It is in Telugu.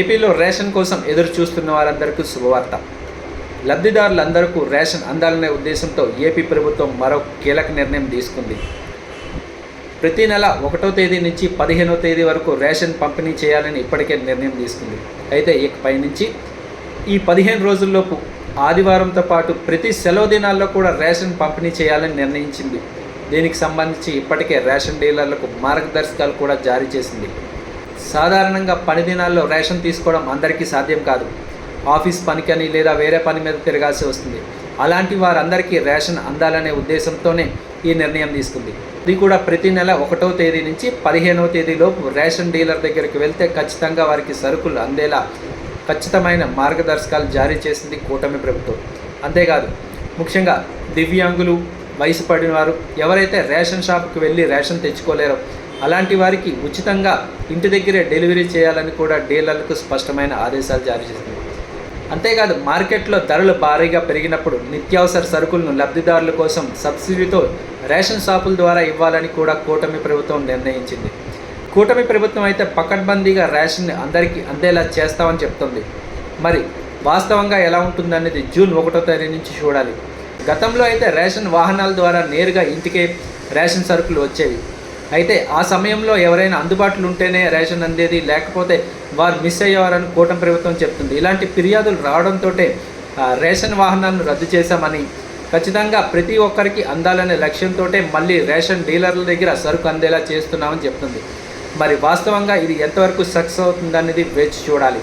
ఏపీలో రేషన్ కోసం ఎదురు చూస్తున్న వారందరికీ శుభవార్త. లబ్ధిదారులందరికీ రేషన్ అందాలనే ఉద్దేశంతో ఏపీ ప్రభుత్వం మరో కీలక నిర్ణయం తీసుకుంది. ప్రతి నెల ఒకటో తేదీ నుంచి పదిహేనో తేదీ వరకు రేషన్ పంపిణీ చేయాలని ఇప్పటికే నిర్ణయం తీసుకుంది. అయితే ఇకపై నుంచి ఈ పదిహేను రోజుల్లోపు ఆదివారంతో పాటు ప్రతి సెలవు దినాల్లో కూడా రేషన్ పంపిణీ చేయాలని నిర్ణయించింది. దీనికి సంబంధించి ఇప్పటికే రేషన్ డీలర్లకు మార్గదర్శకాలు కూడా జారీ చేసింది. సాధారణంగా పని దినాల్లో రేషన్ తీసుకోవడం అందరికీ సాధ్యం కాదు. ఆఫీస్ పనికని లేదా వేరే పని మీద తిరగాల్సి వస్తుంది. అలాంటి వారందరికీ రేషన్ అందాలనే ఉద్దేశంతోనే ఈ నిర్ణయం తీసుకుంది. ఇది కూడా ప్రతి నెల ఒకటో తేదీ నుంచి పదిహేనవ తేదీలోపు రేషన్ డీలర్ దగ్గరికి వెళ్తే ఖచ్చితంగా వారికి సరుకులు అందేలా ఖచ్చితమైన మార్గదర్శకాలు జారీ చేసింది కూటమి ప్రభుత్వం. అంతేకాదు ముఖ్యంగా దివ్యాంగులు వయసు పడిన వారు ఎవరైతే రేషన్ షాప్కి వెళ్ళి రేషన్ తెచ్చుకోలేరో అలాంటి వారికి ఉచితంగా ఇంటి దగ్గరే డెలివరీ చేయాలని కూడా డీలర్లకు స్పష్టమైన ఆదేశాలు జారీ చేసింది. అంతేకాదు మార్కెట్లో ధరలు భారీగా పెరిగినప్పుడు నిత్యావసర సరుకులను లబ్ధిదారుల కోసం సబ్సిడీతో రేషన్ షాపుల ద్వారా ఇవ్వాలని కూడా కూటమి ప్రభుత్వం నిర్ణయించింది. కూటమి ప్రభుత్వం అయితే పకడ్బందీగా రేషన్ అందరికీ అందేలా చేస్తామని చెప్తుంది. మరి వాస్తవంగా ఎలా ఉంటుందనేది జూన్ ఒకటో తేదీ నుంచి చూడాలి. గతంలో అయితే రేషన్ వాహనాల ద్వారా నేరుగా ఇంటికే రేషన్ సరుకులు వచ్చేవి. అయితే ఆ సమయంలో ఎవరైనా అందుబాటులో ఉంటేనే రేషన్ అందేది లేకపోతే వారు మిస్ అయ్యేవారని కూటమి ప్రభుత్వం చెప్తుంది. ఇలాంటి ఫిర్యాదులు రావడంతో రేషన్ వాహనాలను రద్దు చేశామని ఖచ్చితంగా ప్రతి ఒక్కరికి అందాలనే లక్ష్యంతో మళ్ళీ రేషన్ డీలర్ల దగ్గర సరుకు అందేలా చేస్తున్నామని చెప్తుంది. మరి వాస్తవంగా ఇది ఎంతవరకు సక్సెస్ అవుతుందనేది వేచి చూడాలి.